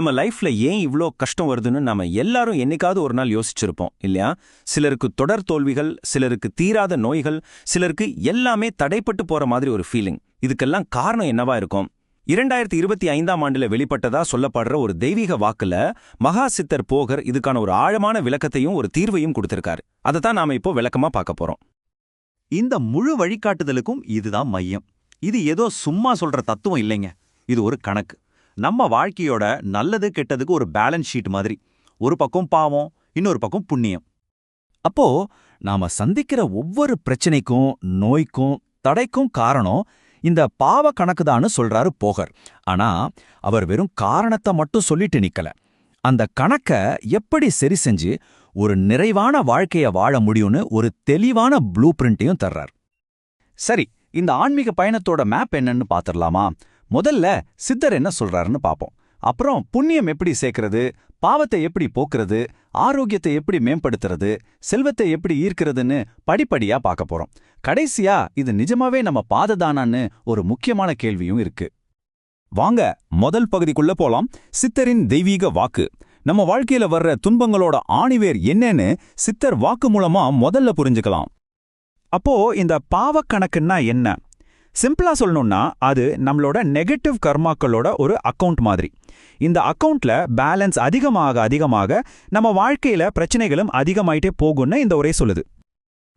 நம்ம லைஃப்ல ஏன் இவ்ளோ கஷ்டம் வருதுன்னு நாம எல்லாரும் என்னைக்காவது ஒரு நாள் யோசிச்சிருப்போம் இல்லையா? சிலருக்கு தொடர் தோல்விகள் சிலருக்கு தீராத நோய்கள் சிலருக்கு எல்லாமே தடைப்பட்டு போற மாதிரி ஒரு ஃபீலிங் இதுக்கெல்லாம் காரணம் என்னவா இருக்கும்? இரண்டாயிரத்தி இருபத்தி ஐந்தாம் ஆண்டுல வெளிப்பட்டதா சொல்லப்படுற ஒரு தெய்வீக வாக்குல மகா சித்தர் போகர் இதுக்கான ஒரு ஆழமான விளக்கத்தையும் ஒரு தீர்வையும் கொடுத்திருக்காரு. அதை தான் நாம இப்போ விளக்கமா பார்க்க போறோம். இந்த முழு வழிகாட்டுதலுக்கும் இதுதான் மையம். இது ஏதோ சும்மா சொல்ற தத்துவம் இல்லைங்க. இது ஒரு கணக்கு. நம்ம வாழ்க்கையோட நல்லது கெட்டதுக்கு ஒரு பேலன்ஸ் ஷீட் மாதிரி. ஒரு பக்கம் பாவம் இன்னொரு பக்கம் புண்ணியம். அப்போ நாம சந்திக்கிற ஒவ்வொரு பிரச்சனைக்கும் நோய்க்கும் தடைக்கும் காரணம் இந்த பாவ கணக்குதான்னு சொல்றாரு போகர். ஆனா அவர் வெறும் காரணத்தை மட்டும் சொல்லிட்டு நிக்கல. அந்த கணக்க எப்படி சரி செஞ்சு ஒரு நிறைவான வாழ்க்கைய வாழ முடியும்னு ஒரு தெளிவான ப்ளூ பிரிண்ட்டையும் தர்றார். சரி இந்த ஆன்மீக பயணத்தோட மேப் என்னன்னு பாத்திரலாமா? முதல்ல சித்தர் என்ன சொல்றாருன்னு பாப்போம். அப்புறம் புண்ணியம் எப்படி சேர்க்கறது பாவத்தை எப்படி போக்குறது ஆரோக்கியத்தை எப்படி மேம்படுத்துறது செல்வத்தை எப்படி ஈர்க்கிறதுன்னு படிப்படியா பார்க்க போறோம். கடைசியா இது நிஜமாவே நம்ம பாததானான்னு ஒரு முக்கியமான கேள்வியும் இருக்கு. வாங்க முதல் பகுதிக்குள்ள போலாம். சித்தரின் தெய்வீக வாக்கு. நம்ம வாழ்க்கையில வர்ற துன்பங்களோட ஆணிவேர் என்னன்னு சித்தர் வாக்கு மூலமா முதல்ல புரிஞ்சுக்கலாம். அப்போ இந்த பாவக்கணக்குன்னா என்ன? சிம்பிளா சொல்லணும்னா அது நம்மளோட நெகட்டிவ் கர்மாக்களோட ஒரு அக்கவுண்ட் மாதிரி. இந்த அக்கவுண்ட்ல பேலன்ஸ் அதிகமாக அதிகமாக நம்ம வாழ்க்கையில பிரச்சனைகளும் அதிகமாயிட்டே போகும்னு இந்த உரை சொல்லுது.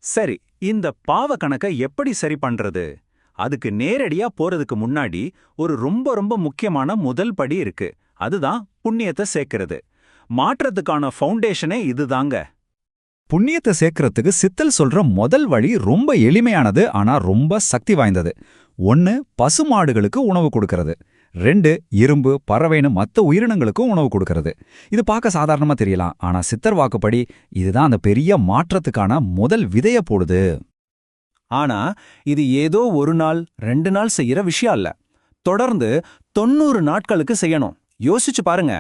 சரி இந்த பாவ கணக்கை எப்படி சரி பண்றது? அதுக்கு நேரடியா போறதுக்கு முன்னாடி ஒரு ரொம்ப ரொம்ப முக்கியமான முதல் படி இருக்கு. அதுதான் புண்ணியத்தை சேர்க்கிறது. மாற்றத்துக்கான ஃபவுண்டேஷனே இதுதாங்க. புண்ணியத்தை சேர்க்கறதுக்கு சித்தல் சொல்ற முதல் வழி ரொம்ப எளிமையானது ஆனா ரொம்ப சக்தி வாய்ந்தது. ஒன்னு பசுமாடுகளுக்கு உணவு கொடுக்கறது. ரெண்டு இரும்பு பறவைன்னு மற்ற உயிரினங்களுக்கும் உணவு கொடுக்கறது. இது பார்க்க சாதாரணமா தெரியலாம் ஆனா சித்தர் வாக்குப்படி இதுதான் அந்த பெரிய மாற்றத்துக்கான முதல் விதைய போடுது. ஆனா இது ஏதோ ஒரு நாள் ரெண்டு நாள் செய்யற விஷயம் இல்ல தொடர்ந்து தொண்ணூறு நாட்களுக்கு செய்யணும். யோசிச்சு பாருங்க.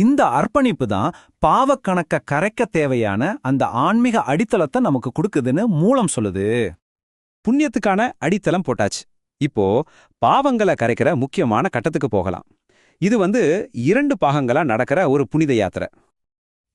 இந்த அர்ப்பணிப்பு தான் பாவக்கணக்க கரைக்க தேவையான அந்த ஆன்மீக அடித்தளத்தை நமக்கு கொடுக்குதுன்னு மூலம் சொல்லுது. புண்ணியத்துக்கான அடித்தளம் போட்டாச்சு. இப்போ பாவங்களை கரைக்கிற முக்கியமான கட்டத்துக்கு போகலாம். இது வந்து இரண்டு பாகங்களா நடக்கிற ஒரு புனித யாத்திரை.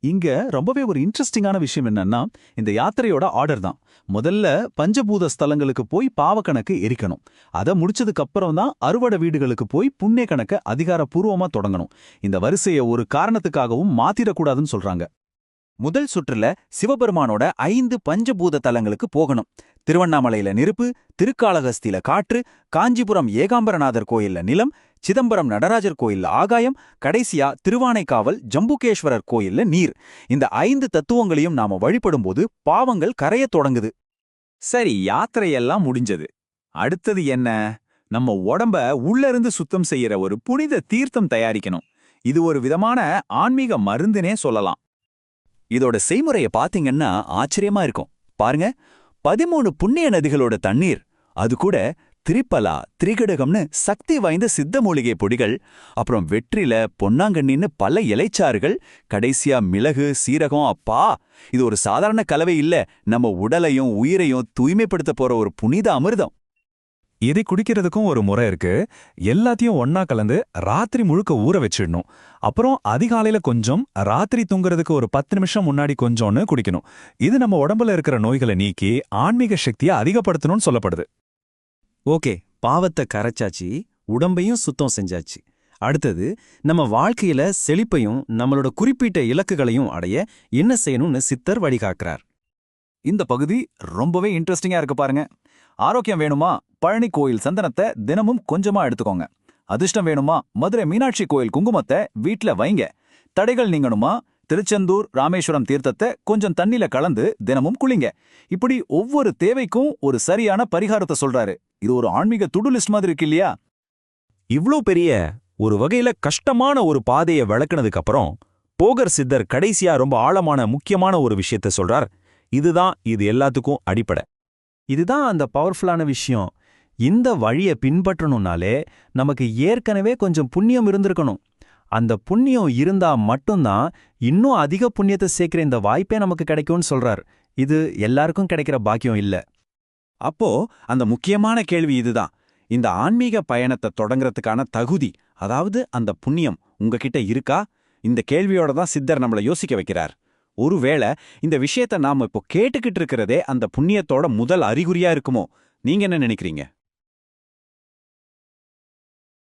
இங்க ரொம்பவே ஒரு இன்ட்ரெஸ்டிங்கான விஷயம் என்னன்னா இந்த யாத்திரையோட ஆர்டர் தான். முதல்ல பஞ்சபூத ஸ்தலங்களுக்கு போய் பாவக்கணக்கு எரிக்கணும். அதை முடிச்சதுக்கு அப்புறம் தான் அறுவடை வீடுகளுக்கு போய் புண்ணிய கணக்க அதிகாரப்பூர்வமா தொடங்கணும். இந்த வரிசையை ஒரு காரணத்துக்காகவும் மாத்திரக்கூடாதுன்னு சொல்றாங்க. முதல் சுற்றுல சிவபெருமானோட ஐந்து பஞ்சபூத தலங்களுக்கு போகணும். திருவண்ணாமலையில நெருப்பு திருக்காளகஸ்தியில காற்று காஞ்சிபுரம் ஏகாம்பரநாதர் கோயில்ல நிலம் சிதம்பரம் நடராஜர் கோயில்ல ஆகாயம் கடைசியா திருவானைக்காவல் ஜம்புகேஸ்வரர் கோயில்ல நீர். இந்த ஐந்து தத்துவங்களையும் நாம வழிபடும்போது பாவங்கள் கரையத் தொடங்குது. சரி யாத்திரையெல்லாம் முடிஞ்சது. அடுத்தது என்ன? நம்ம உடம்ப உள்ள இருந்து சுத்தம் செய்யற ஒரு புனித தீர்த்தம் தயாரிக்கணும். இது ஒரு விதமான ஆன்மீக மருந்துனே சொல்லலாம். இதோட செய்முறைய பார்த்தீங்கன்னா ஆச்சரியமா இருக்கும். பாருங்க பதிமூணு புண்ணிய நதிகளோட தண்ணீர் அது கூட திரிப்பலா திரிகடகம்னு சக்தி வாய்ந்த சித்த மூலிகை பொடிகள் அப்புறம் வெற்றில பொன்னாங்கண்ணின்னு பல இலைச்சாறுகள் கடைசியா மிளகு சீரகம் அப்பா! இது ஒரு சாதாரண கலவை இல்ல நம்ம உடலையும் உயிரையும் தூய்மைப்படுத்த போற ஒரு புனித அமிர்தம். இதை குடிக்கிறதுக்கும் ஒரு முறை இருக்கு. எல்லாத்தையும் ஒன்னா கலந்து ராத்திரி முழுக்க ஊற வச்சிடணும். அப்புறம் அதிகாலையில கொஞ்சம் ராத்திரி தூங்குறதுக்கு ஒரு பத்து நிமிஷம் முன்னாடி கொஞ்சம்னு குடிக்கணும். இது நம்ம உடம்புல இருக்கிற நோய்களை நீக்கி ஆன்மீக சக்தியை அதிகப்படுத்தணும்னு சொல்லப்படுது. ஓகே பாவத்தை கரைச்சாச்சு உடம்பையும் சுத்தம் செஞ்சாச்சு. அடுத்தது நம்ம வாழ்க்கையில செழிப்பையும் நம்மளோட குறிப்பிட்ட இலக்குகளையும் அடைய என்ன செய்யணும்னு சித்தர் வழிகாக்குறார். இந்த பகுதி ரொம்பவே இன்ட்ரெஸ்டிங்கா இருக்கு பாருங்க. ஆரோக்கியம் வேணுமா? பழனி கோயில் சந்தனத்தை தினமும் கொஞ்சமா எடுத்துக்கோங்க. அதிர்ஷ்டம் வேணுமா? மதுரை மீனாட்சி கோயில் குங்குமத்தை வீட்ல வைங்க. தடைகள் நீங்கணுமா? திருச்செந்தூர் ராமேஸ்வரம் தீர்த்தத்தை கொஞ்சம் தண்ணில கலந்து தினமும் குளிங்க. இப்படி ஒவ்வொரு தேவைக்கும் ஒரு சரியான பரிகாரத்தை சொல்றாரு. இது ஒரு ஆன்மீக துடு லிஸ்ட் மாதிரி இருக்கு இல்லையா? இவ்ளோ பெரிய ஒரு வகையில கஷ்டமான ஒரு பாதையை விளக்குனதுக்கு அப்புறம் போகர் சித்தர் கடைசியா ரொம்ப ஆழமான முக்கியமான ஒரு விஷயத்த சொல்றார். இதுதான் இது எல்லாத்துக்கும் அடிப்படை. இதுதான் அந்த பவர்ஃபுல்லான விஷயம். இந்த வழியை பின்பற்றணும்னாலே நமக்கு ஏற்கனவே கொஞ்சம் புண்ணியம் இருந்திருக்கணும். அந்த புண்ணியம் இருந்தா மட்டும்தான் இன்னும் அதிக புண்ணியத்தை சேர்க்கிற இந்த வாய்ப்பே நமக்கு கிடைக்கும்னு சொல்றார். இது எல்லாருக்கும் கிடைக்கிற பாக்கியம் இல்ல. அப்போ அந்த முக்கியமான கேள்வி இதுதான். இந்த ஆன்மீக பயணத்தை தொடங்குறதுக்கான தகுதி அதாவது அந்த புண்ணியம் உங்ககிட்ட இருக்கா? இந்த கேள்வியோட தான் சித்தர் நம்மள யோசிக்க வைக்கிறார். ஒருவேளை இந்த விஷயத்த நாம இப்போ கேட்டுக்கிட்டு இருக்கிறதே அந்த புண்ணியத்தோட முதல் அறிகுறியா இருக்குமோ? நீங்க என்ன நினைக்கிறீங்க?